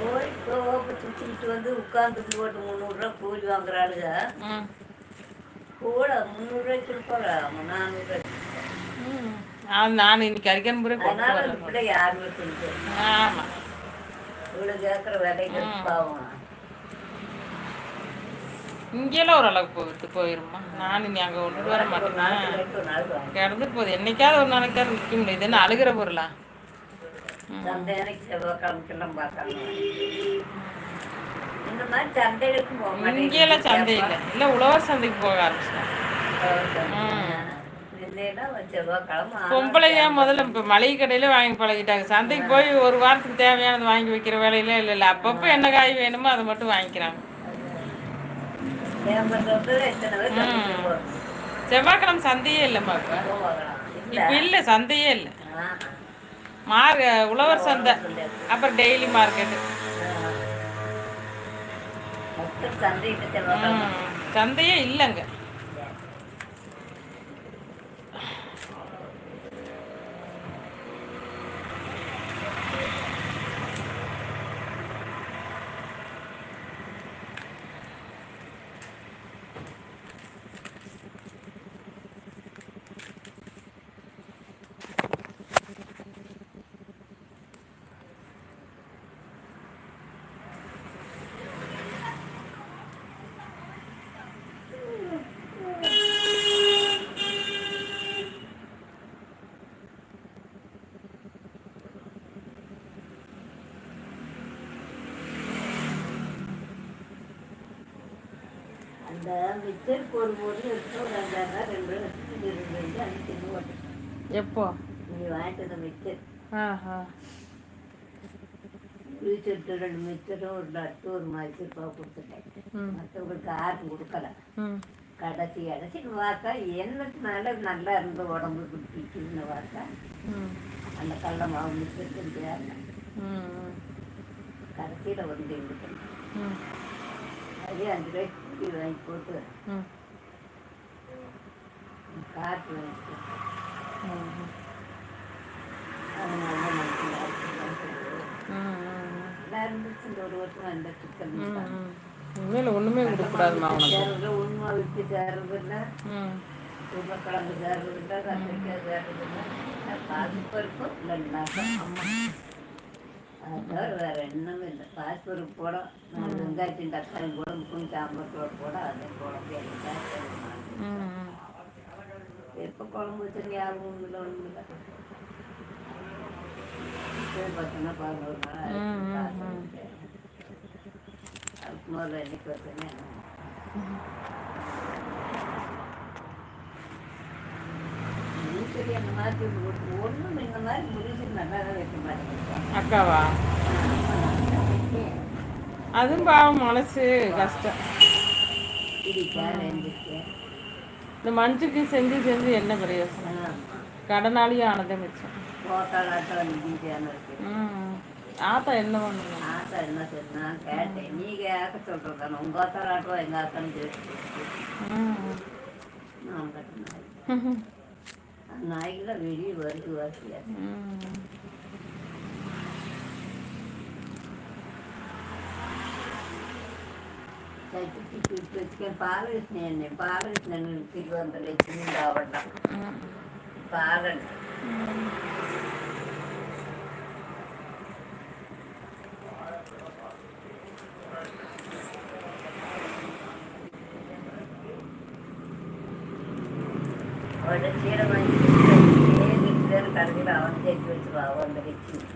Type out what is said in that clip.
வச்சுக்கிட்டு வந்து உட்காந்துட்டு போட்டு முந்நூறுரூவா கூலி வாங்குறாளுங்க கூட முந்நூறுரூவாய்க்கு இருப்பாங்க நானூறுரூவா ம். அது நான் இன்னைக்கு அரிக்கன் பூரே கொண்டு அதனால பிள்ளை யாருமே சொல்லுது ஆமாம் இவ்வளோ கேட்குற விலைக்கு பாவம். இங்கெல்லாம் ஓரளவுக்கு போயிட்டு போயிருமா நான் இனி அங்கே கொண்டுட்டு வர வாங்கி. கிடந்துட்டு போகுது. என்னைக்காவது ஒரு நாளைக்காவது இது என்ன அழுகிற பொருளா? சந்தைக்கு செவ்வாய்க்கிழமைக்கெல்லாம் பார்க்காம இந்த மாதிரி சந்தைகளுக்கு போக இங்கெல்லாம் சந்தை இல்லை. இல்லை உழவர் சந்தைக்கு போக ஆரம்பிச்சிட்டேன் பொம்பளைங்க முதல்ல இப்போ மளிகை கடையில வாங்கி பழகிட்டாங்க? சந்தைக்கு போய் ஒரு வாரத்துக்கு தேவையானது வாங்கி வைக்கிற வேலையில இல்லை இல்லை. அப்பப்போ என்ன காய் வேணுமோ அதை மட்டும் வாங்கிக்கிறாங்க. செவ்வாய்க்கிழமை சந்தையே இல்லைம்மா இப்போ. இல்ல. சந்தையே இல்லை. மார் உழவர் சந்தை. அப்புறம் டெய்லி மார்க்கெட்டு சந்தையே இல்லைங்க அந்த மிச்சர் போடும்போது எடுத்து ஒரு ரெண்டாயிரம் ரெண்டு லட்சத்துக்கு இருந்து அஞ்சு தின்னு போட்டேன் எப்போ நீ வாங்கிட்டு வந்த மிச்சர் ஆஹா வீட்டு ரெண்டு மிச்சரும் ஒரு லட்டு ஒரு மைசூர் பாவு கொடுத்துட்டேன். மற்றவங்களுக்கு யாருக்கும் கொடுக்கல. கடைசி கடைசின்னு பார்த்தா என்னத்தினால நல்லா இருந்த உடம்புக்கு பிடிக்குதுன்னு பார்த்தா அந்த கடல மாவு கடைசியில் வந்து எடுத்தேன் அதே அஞ்சு ரூபாய்க்கு கூலி வாங்கி போட்டு காற்று வாங்கி உண்மையில் ஒன்றுமே கொடுக்கக்கூடாதுமா உனக்கு உண்மை விட்டு சேர்றதுன்னா உருளைக்கிழங்கு சேர்றதுன்னா கத்திரிக்காய் சேர்றதுன்னா பாசிப்பருப்பு இல்லைன்னா அம்மா அது தவிர வேற என்னமே இல்லை. பாசிப்பருப்பு போட நான் வெங்காயத்தின் தக்காளி போட முக்கும் சாம்பத்தோடு போட அதை ம் எப்போ குழம்பு வச்சு ஞாபகம் இல்லை ஒன்றும் இல்லை. பார்த்தோன்னா பதினோரு நாள். அதுக்கு முதல்ல என்னைக்கு வச்சேனே சரி அந்த மாதிரி ஒன்றும் இந்த மாதிரி முடிச்சு நல்லா தான் வைக்க மாட்டேங்குது. அக்காவா? அதுவும் பாவம் மனசு கஷ்டம். இந்த மஞ்சுக்கு செஞ்சு செஞ்சு என்ன பிரயோசனம்? கடனாளியும் ஆனதே மிச்சம். ஆத்தா என்ன பண்ணுங்க ஆத்தா என்ன சொன்னா கேட்டேன். நீ கேட்க சொல்றதானே உங்க ஆத்தாலாட்டம் எங்க ஆத்தான்னு நாய்க்குல வெளியே வருது வாசியா ம் பாலகிருஷ்ணன் பாலகிருஷ்ணன் திருவந்தலை சிந்தாவட்டம் பாலன் ఒక చీర మంచి ఏ దిక్కులను కలిగి రావడం చెప్పి బాబు అందరికి. ఇచ్చింది